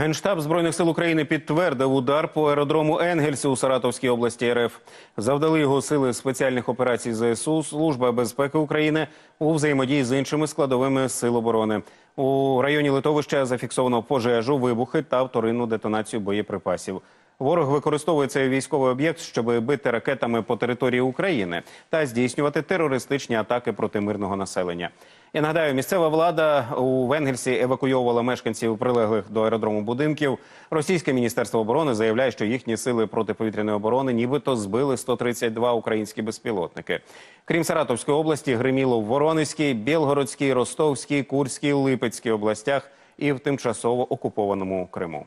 Генштаб збройних сил України підтвердив удар по аеродрому Енгельсі у Саратовській області РФ. Завдали його сили спеціальних операцій ЗСУ, Служба безпеки України у взаємодії з іншими складовими сил оборони. У районі литовища зафіксовано пожежу, вибухи та вторинну детонацію боєприпасів. Ворог використовує цей військовий об'єкт, щоб бити ракетами по території України та здійснювати терористичні атаки проти мирного населення. Я нагадаю, місцева влада у Венгельсі евакуйовувала мешканців прилеглих до аеродрому будинків. Російське міністерство оборони заявляє, що їхні сили протиповітряної оборони нібито збили 132 українські безпілотники. Крім Саратовської області, гриміло в Воронезькій, Білгородській, Ростовській, Курській, Липецькій областях і в тимчасово окупованому Криму.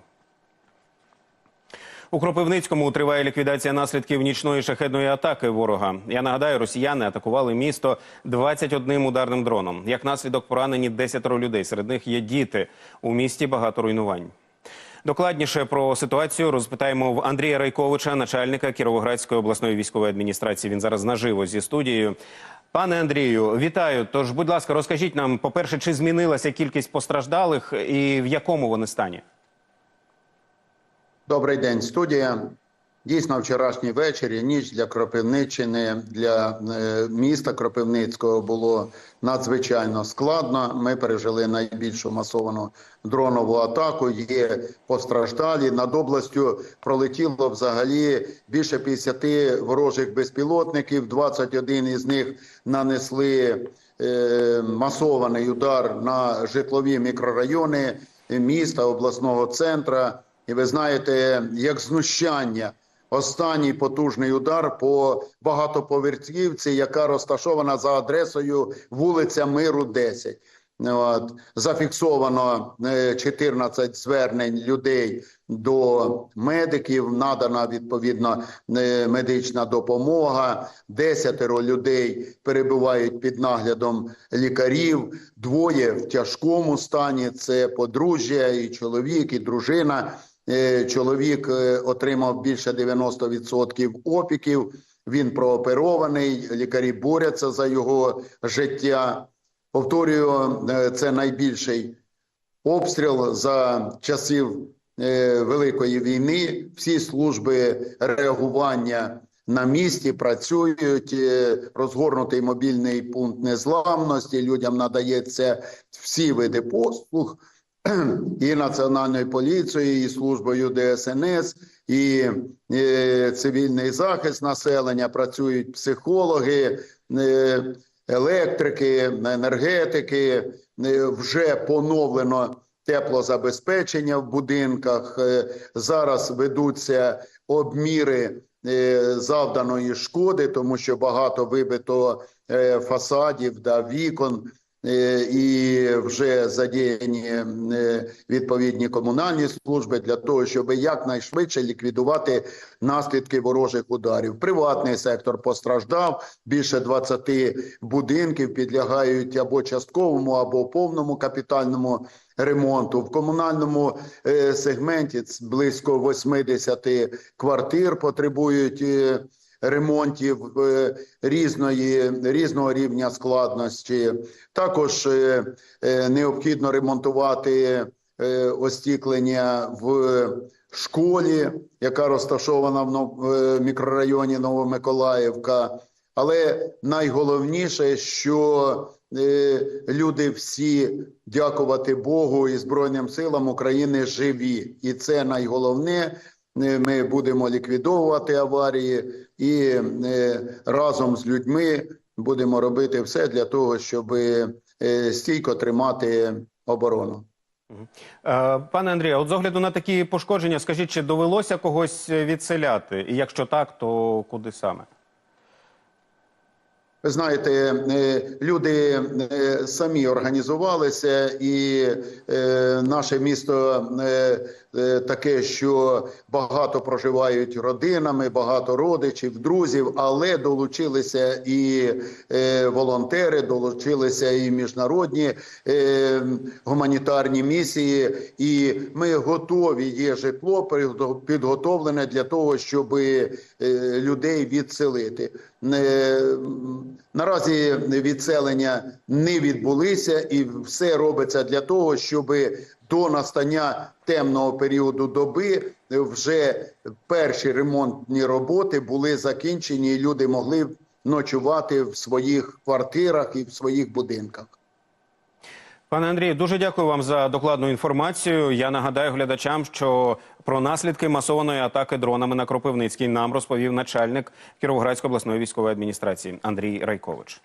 У Кропивницькому триває ліквідація наслідків нічної шахедної атаки ворога. Я нагадаю, росіяни атакували місто 21 ударним дроном. Як наслідок поранені 10 людей. Серед них є діти. У місті багато руйнувань. Докладніше про ситуацію розпитаємо в Андрія Райковича, начальника Кіровоградської обласної військової адміністрації. Він зараз наживо зі студією. Пане Андрію, вітаю. Тож, будь ласка, розкажіть нам, по-перше, чи змінилася кількість постраждалих і в якому вони стані? Добрий день, студія. Дійсно, вчорашній вечір і ніч для Кропивниччини, для е, міста Кропивницького було надзвичайно складно. Ми пережили найбільшу масовану дронову атаку. Є постраждалі. Над областю пролетіло взагалі більше 50 ворожих безпілотників. 21 із них нанесли е, масований удар на житлові мікрорайони міста, обласного центра. І ви знаєте, як знущання, останній потужний удар по багатоповерхівці, яка розташована за адресою вулиця Миру, 10. От. Зафіксовано е, 14 звернень людей до медиків. Надана відповідно е, медична допомога. Десятеро людей перебувають під наглядом лікарів. Двоє в тяжкому стані. Це подружжя, і чоловік, і дружина. Е, Чоловік е, отримав більше 90% опіків. Він прооперований. Лікарі борються за його життя. Повторюю, е, це найбільший обстріл за часів Великої війни. Всі служби реагування на місці працюють. Розгорнутий мобільний пункт незламності. Людям надається всі види послуг і Національною поліцією, і службою ДСНС, і е, цивільний захист населення. Працюють психологи. Е, електрики, енергетики, е, вже поновлено теплозабезпечення в будинках. Зараз ведуться обміри завданої шкоди, тому що багато вибито фасадів да вікон. Е, І вже задіяні е, відповідні комунальні служби для того, щоб якнайшвидше ліквідувати наслідки ворожих ударів. Приватний сектор постраждав. Більше 20 будинків підлягають або частковому, або повному капітальному ремонту. В комунальному е, сегменті близько 80 квартир потребують. Ремонтів е, різної різного рівня складності також е, е, необхідно ремонтувати остіклення в школі, яка розташована в мікрорайоні Новомиколаївка. Але найголовніше, що люди всі дякувати Богу і Збройним силам України живі, і це найголовне. Е, Ми будемо ліквідовувати аварії і е, разом з людьми будемо робити все для того, щоб е, стійко тримати оборону. Пане Андрію, от з огляду на такі пошкодження, скажіть, чи довелося когось відселяти? І якщо так, то куди саме? Ви знаєте, люди самі організувалися, і наше місто таке, що багато проживають родинами, багато родичів, друзів, але долучилися і е, волонтери, долучилися і міжнародні е, гуманітарні місії. І ми готові. Є житло підготовлене для того, щоб е, людей відселити. Наразі відселення не відбулися, і все робиться для того, щоб до настання темного періоду доби вже перші ремонтні роботи були закінчені, і люди могли ночувати в своїх квартирах і в своїх будинках. Пане Андрію, дуже дякую вам за докладну інформацію. Я нагадаю глядачам, що про наслідки масованої атаки дронами на Кропивницький нам розповів начальник Кіровоградської обласної військової адміністрації Андрій Райкович.